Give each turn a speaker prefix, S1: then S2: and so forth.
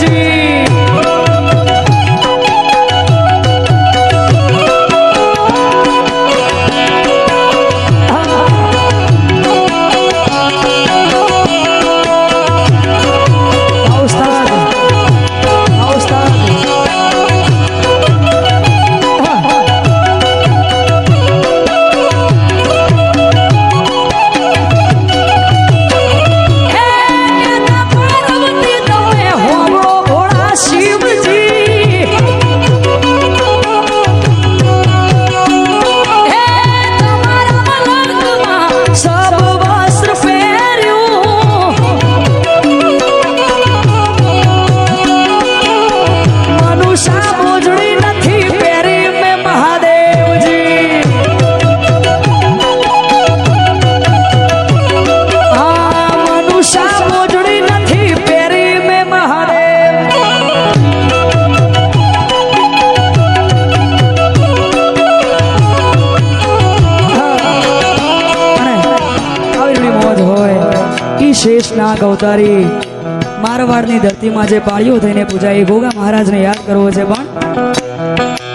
S1: to me. શેષ નાગ અવતારી મારવાડની ધરતીમાં જે પાળીઓ થઈને પૂજાય એ ગોગા મહારાજને યાદ કરવો છે પણ